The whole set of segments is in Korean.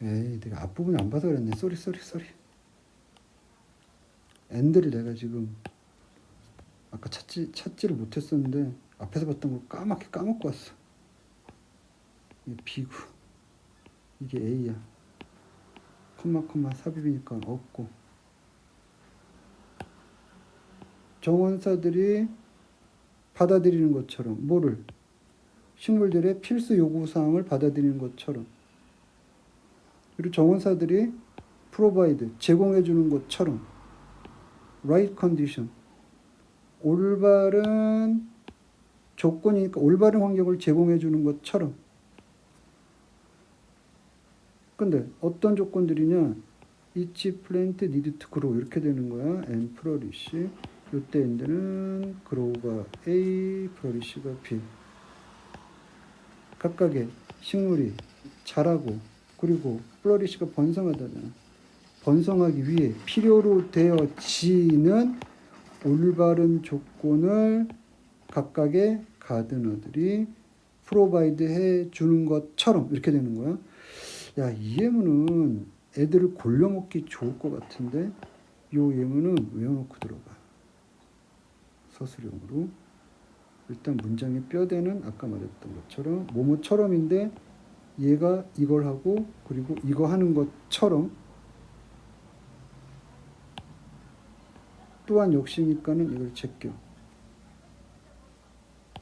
에이 내가 앞부분을 안 봐서 그랬네. 쏘리 쏘리 쏘리. 엔드를 내가 지금 아까 찾지, 찾지를 못했었는데 앞에서 봤던 걸 까맣게 까먹고 왔어. 이게 B고 이게 A야. 콤마 콤마 삽입이니까 없고. 정원사들이 받아들이는 것처럼 뭐를. 식물들의 필수 요구 사항을 받아들이는 것처럼 그리고 정원사들이 프로바이드 제공해 주는 것처럼 right condition. 올바른 조건이니까 올바른 환경을 제공해 주는 것처럼. 근데 어떤 조건들이냐? each plant need to grow. 이렇게 되는 거야. and flourish. 요때 엔드는 grow가 A flourish가 B. 각각의 식물이 자라고 그리고 플러리시가 번성하다잖아. 번성하기 위해 필요로 되어지는 올바른 조건을 각각의 가드너들이 프로바이드 해 주는 것처럼 이렇게 되는 거야. 야, 이 예문은 애들을 골려먹기 좋을 것 같은데 요 예문은 외워놓고 들어가. 서술형으로. 일단 문장의 뼈대는 아까 말했던 것처럼 뭐뭐처럼인데 얘가 이걸 하고 그리고 이거 하는 것처럼 또한 역시니까는 이걸 제껴.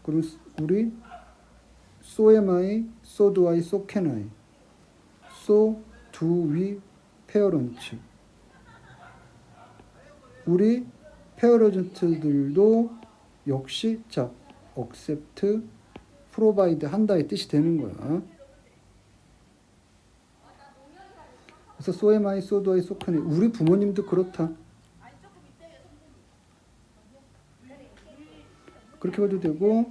그럼 우리 so am I, so do I, so can I, so do we parents. 우리 페어런트들도 역시 자 accept, provide 한다의 뜻이 되는 거야. 그래서 so can I. 우리 부모님도 그렇다. 그렇게 봐도 되고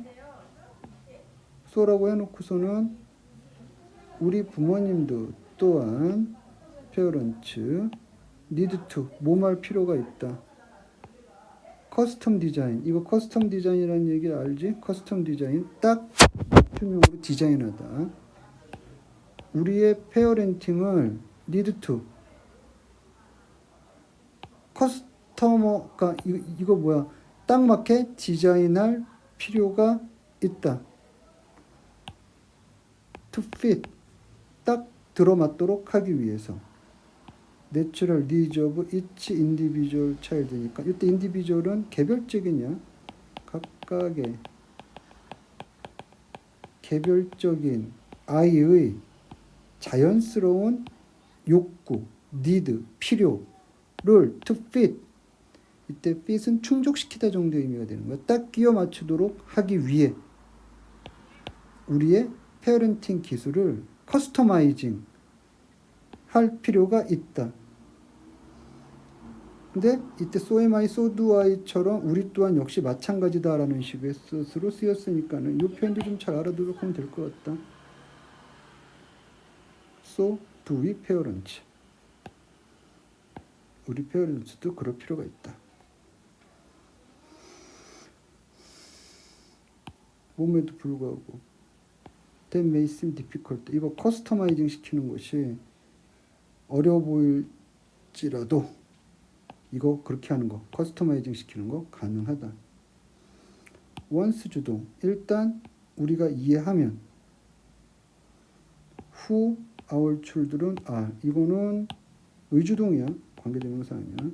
so라고 해놓고서는 우리 부모님도 또한 parents need to 뭐할 필요가 있다. 커스텀 디자인 이거 커스텀 디자인이라는 얘기 알지? 커스텀 디자인 딱 맞춤형으로 디자인하다. 우리의 페어렌팅을 need to 커스터머가 이거, 이거 뭐야? 딱 맞게 디자인할 필요가 있다. to fit 딱 들어맞도록 하기 위해서. 내추럴 needs of each individual child니까 이때 individual은 개별적이냐 각각의 개별적인 아이의 자연스러운 욕구, need, 필요를 to fit 이때 fit은 충족시키다 정도의 의미가 되는 거야. 딱 끼워 맞추도록 하기 위해 우리의 페어렌팅 기술을 커스터마이징 할 필요가 있다. 근데 이때 so am I, so do I처럼 우리 또한 역시 마찬가지다라는 식의 뜻으로 쓰였으니까는 이 표현도 좀 잘 알아두도록 하면 될 것 같다. So we parents. 우리 페어런츠도 그럴 필요가 있다. 몸에도 불구하고 that may seem difficult. 이거 커스터마이징 시키는 것이 어려워 보일지라도 이거 그렇게 하는 거 커스터마이징 시키는 거 가능하다. once 주동 일단 우리가 이해하면 who our children are 이거는 의주동이야 관계대명사 아니야.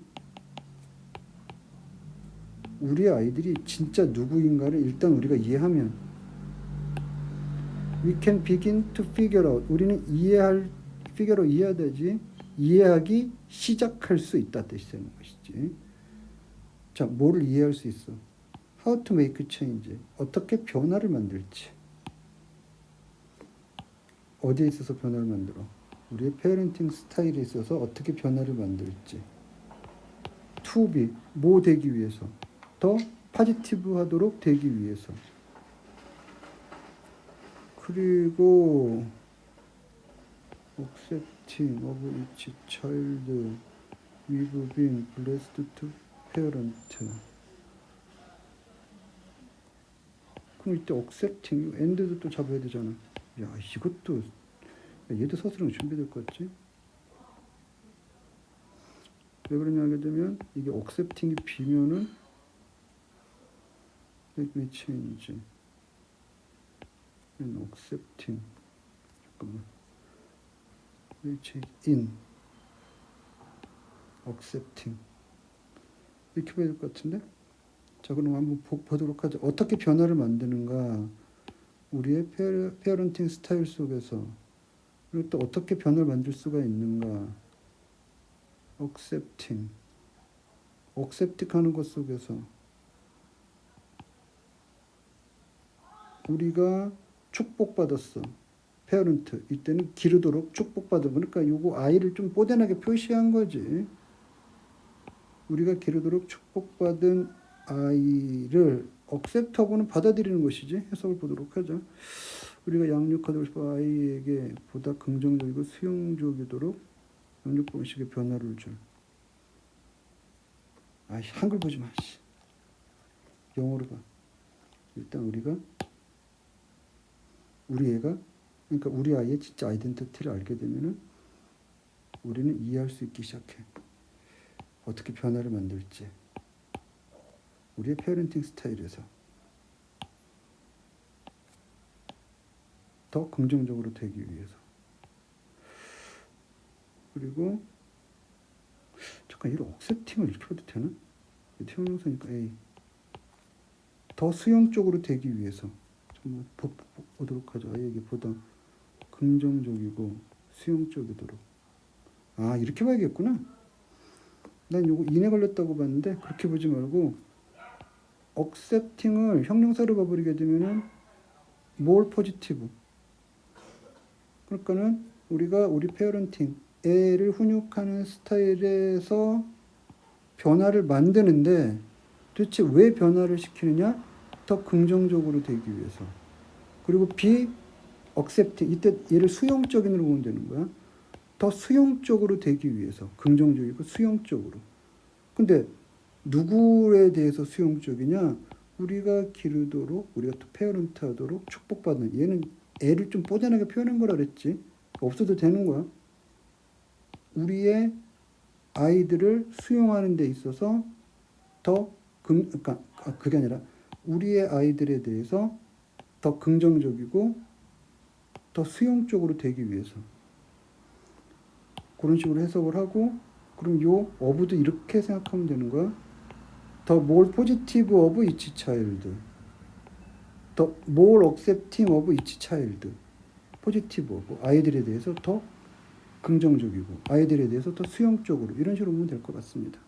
우리 아이들이 진짜 누구인가를 일단 우리가 이해하면 we can begin to figure out. 우리는 이해할 figure out 이해해야 되지. 이해하기 시작할 수 있다 뜻이 되는 것이지. 자 뭐를 이해할 수 있어? How to make change. 어떻게 변화를 만들지 어디에 있어서 변화를 만들어? 우리의 페어렌팅 스타일에 있어서 어떻게 변화를 만들지? Be 뭐 되기 위해서. 더 파지티브 하도록 되기 위해서. 그리고 accepting of each child with 그럼 이때 accepting end도 또 잡아야 되잖아 야 이것도 얘도 서술형 준비될 것 같지? 왜 그러냐 하게 되면 이게 accepting이 비면은 let me change and accepting. 잠깐만. let me change in. accepting. 이렇게 봐야 될 것 같은데? 자 그럼 한번 보, 보도록 하죠. 어떻게 변화를 만드는가 우리의 페어, 페어런팅 스타일 속에서 그리고 또 어떻게 변화를 만들 수가 있는가? Accepting. Accept 하는 것 속에서 우리가 축복받았어. 페어런트. 이때는 기르도록 축복받아 그러니까 요거 아이를 좀 뽀대나게 표시한 거지. 우리가 기르도록 축복받은 아이를 accept하고는 받아들이는 것이지 해석을 보도록 하죠 우리가 양육하도록 싶어 아이에게 보다 긍정적이고 수용적이도록 양육 방식의 변화를 줄. 아, 한글 보지 마. 씨. 영어로 봐. 일단 우리가 우리 애가 그러니까 우리 아이의 진짜 아이덴티티를 알게 되면은 우리는 이해할 수 있기 시작해. 어떻게 변화를 만들지. 우리의 페어런팅 스타일에서 더 긍정적으로 되기 위해서. 그리고 잠깐 이런 억세팅을 이렇게 봐도 되나? 태용명사니까 A. 더 수용적으로 되기 위해서 정말 보, 보, 보 도록 하죠. 아이에게 보다 긍정적이고 수용적이도록. 아 이렇게 봐야겠구나. 난 요거 인에 걸렸다고 봤는데 그렇게 보지 말고 억셉팅을 형용사로 봐버리게 되면은 more 포지티브. 그러니까는 우리가 우리 페어런팅 애를 훈육하는 스타일에서 변화를 만드는데 도대체 왜 변화를 시키느냐? 더 긍정적으로 되기 위해서. 그리고 비 accepting 이때 얘를 수용적인으로 보면 되는 거야. 더 수용적으로 되기 위해서 긍정적이고 수용적으로. 근데 누구에 대해서 수용적이냐? 우리가 기르도록 우리가 또 페어런트하도록 축복받는 얘는 애를 좀 뽀대나게 표현한 거라 그랬지. 없어도 되는 거야. 우리의 아이들을 수용하는 데 있어서 더 긍, 그러니까 아, 그게 아니라 우리의 아이들에 대해서 더 긍정적이고 더 수용적으로 되기 위해서 그런 식으로 해석을 하고 그럼 요 어부도 이렇게 생각하면 되는 거야. 더 more positive of each child. 더 more accepting of each child. 포지티브 of 아이들에 대해서 더 긍정적이고 아이들에 대해서 더 수용적으로 이런 식으로 보면 될 것 같습니다.